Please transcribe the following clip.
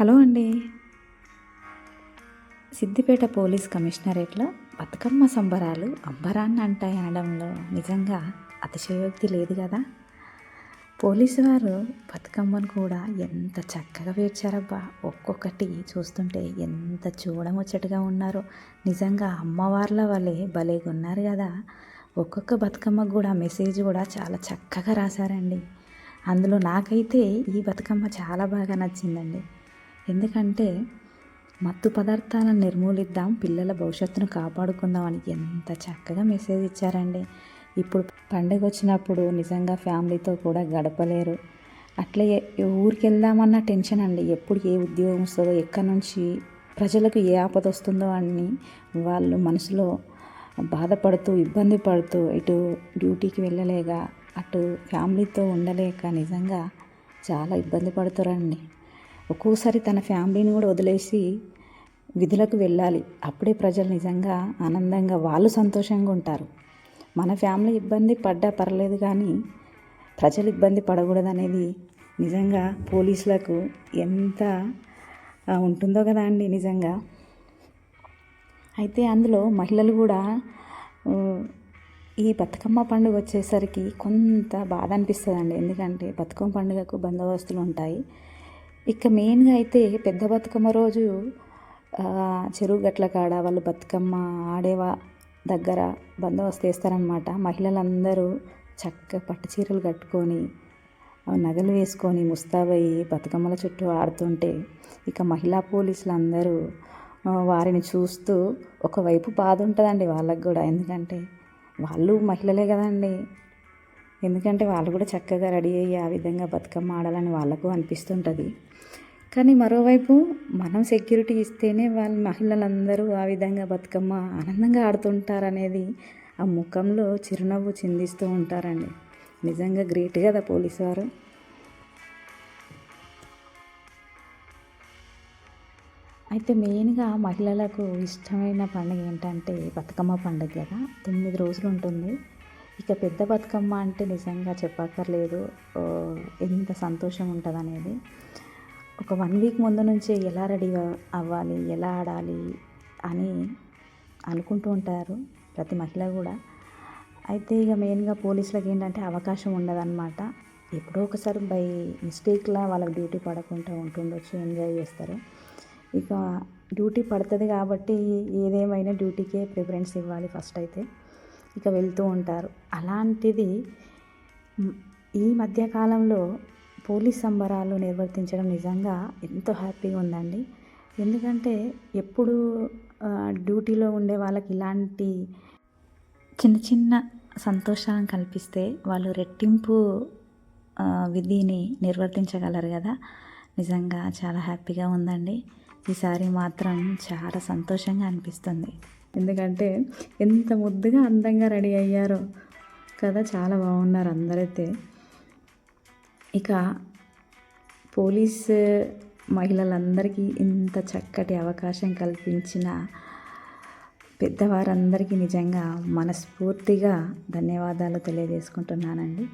Hello అండి. Siddipet police కమిషనరేట్లో Bathukamma సంబరాలు అంబరాన్ని అంటాయి అనడంలో నిజంగా అతిశయోక్తి లేదు కదా? పోలీసు వారు బతుకమ్మను కూడా ఎంత చక్కగా పేర్చారబ్బా. ఒక్కొక్కటి చూస్తుంటే ఎంత చూడముచ్చటగా ఉన్నారో. నిజంగా అమ్మవార్ల వాళ్ళే భలేగా ఉన్నారు కదా. ఒక్కొక్క బతుకమ్మకు కూడా మెసేజ్ కూడా చాలా చక్కగా రాశారండి. అందులో నాకైతే ఈ బతుకమ్మ చాలా బాగా నచ్చిందండి. ఎందుకంటే మత్తు పదార్థాలను నిర్మూలిద్దాం పిల్లల భవిష్యత్తును కాపాడుకుందాం అని ఎంత చక్కగా మెసేజ్ ఇచ్చారండి. ఇప్పుడు పండుగ వచ్చినప్పుడు నిజంగా ఫ్యామిలీతో కూడా గడపలేరు. అట్లే ఊరికి వెళ్దామన్న టెన్షన్ అండి. ఎప్పుడు ఏ ఉద్యోగం వస్తుందో ఎక్కడి నుంచి ప్రజలకు ఏ ఆపద వస్తుందో అని వాళ్ళు మనసులో బాధపడుతూ ఇబ్బంది పడుతూ ఇటు డ్యూటీకి వెళ్ళలేక అటు ఫ్యామిలీతో ఉండలేక నిజంగా చాలా ఇబ్బంది పడుతారండి ఒక్కోసారి తన ఫ్యామిలీని కూడా వదిలేసి విధులకు వెళ్ళాలి. అప్పుడే ప్రజలు నిజంగా ఆనందంగా వాళ్ళు సంతోషంగా ఉంటారు. మన ఫ్యామిలీ ఇబ్బంది పడ్డా పర్లేదు కానీ ప్రజలు ఇబ్బంది పడకూడదు అనేది నిజంగా పోలీసులకు ఎంత ఉంటుందో కదా అండి నిజంగా. అయితే అందులో మహిళలు కూడా ఈ బతుకమ్మ పండుగ వచ్చేసరికి కొంత బాధ అనిపిస్తుందండి. ఎందుకంటే బతుకమ్మ పండుగకు బందోబస్తులు ఉంటాయి. ఇక మెయిన్గా అయితే పెద్ద బతుకమ్మ రోజు చెరువు గట్ల కాడ వాళ్ళు బతుకమ్మ ఆడేవా దగ్గర బందోబస్తు వేస్తారనమాట మహిళలందరూ చక్కగా పట్టు చీరలు కట్టుకొని నగలు వేసుకొని ముస్తాబయ్యి బతుకమ్మల చుట్టూ ఆడుతుంటే ఇక మహిళా పోలీసులు అందరూ వారిని చూస్తూ ఒకవైపు బాధ ఉంటుందండి వాళ్ళకు కూడా. ఎందుకంటే వాళ్ళు మహిళలే కదండి. ఎందుకంటే వాళ్ళు కూడా చక్కగా రెడీ అయ్యి ఆ విధంగా బతుకమ్మ ఆడాలని వాళ్ళకు అనిపిస్తుంటుంది. కానీ మరోవైపు మనం సెక్యూరిటీ ఇస్తేనే వాళ్ళ మహిళలందరూ ఆ విధంగా బతుకమ్మ ఆనందంగా ఆడుతుంటారనేది ఆ ముఖంలో చిరునవ్వు చిందిస్తూ ఉంటారండి. నిజంగా గ్రేట్ కదా పోలీసు వారు. అయితే మెయిన్గా మహిళలకు ఇష్టమైన పండుగ ఏంటంటే బతుకమ్మ పండుగ కదా. తొమ్మిది రోజులు ఉంటుంది. ఇక పెద్ద బతుకమ్మ అంటే నిజంగా చెప్పక్కర్లేదు. ఎంత సంతోషం ఉంటుంది అనేది ఒక వన్ వీక్ ముందు నుంచే ఎలా రెడీ అవ్వాలి ఎలా ఆడాలి అని అనుకుంటూ ఉంటారు ప్రతి మహిళ కూడా. అయితే ఇక మెయిన్గా పోలీసులకు ఏంటంటే అవకాశం ఉండదన్నమాట. ఎప్పుడో ఒకసారి బై మిస్టేక్లా వాళ్ళకి డ్యూటీ పడకుండా ఉంటుండొచ్చు ఎంజాయ్ చేస్తారు. ఇక డ్యూటీ పడుతుంది కాబట్టి ఏదేమైనా డ్యూటీకే ప్రిఫరెన్స్ ఇవ్వాలి ఫస్ట్ అయితే. ఇక వెళ్తూ ఉంటారు. అలాంటిది ఈ మధ్యకాలంలో పోలీస్ సంబరాలు నిర్వర్తించడం నిజంగా ఎంతో హ్యాపీగా ఉందండి. ఎందుకంటే ఎప్పుడు డ్యూటీలో ఉండే వాళ్ళకి ఇలాంటి చిన్న చిన్న సంతోషాలను కల్పిస్తే వాళ్ళు రెట్టింపు విధిని నిర్వర్తించగలరు కదా. నిజంగా చాలా హ్యాపీగా ఉందండి. ఈసారి మాత్రం చాలా సంతోషంగా అనిపిస్తుంది. ఎందుకంటే ఎంత ముద్దుగా అందంగా రెడీ అయ్యారో కదా చాలా బాగున్నారు అందరైతే. ఇక పోలీస్ మహిళలందరికీ ఇంత చక్కటి అవకాశం కల్పించిన పెద్దవారందరికీ నిజంగా మనస్ఫూర్తిగా ధన్యవాదాలు తెలియజేసుకుంటున్నానండి.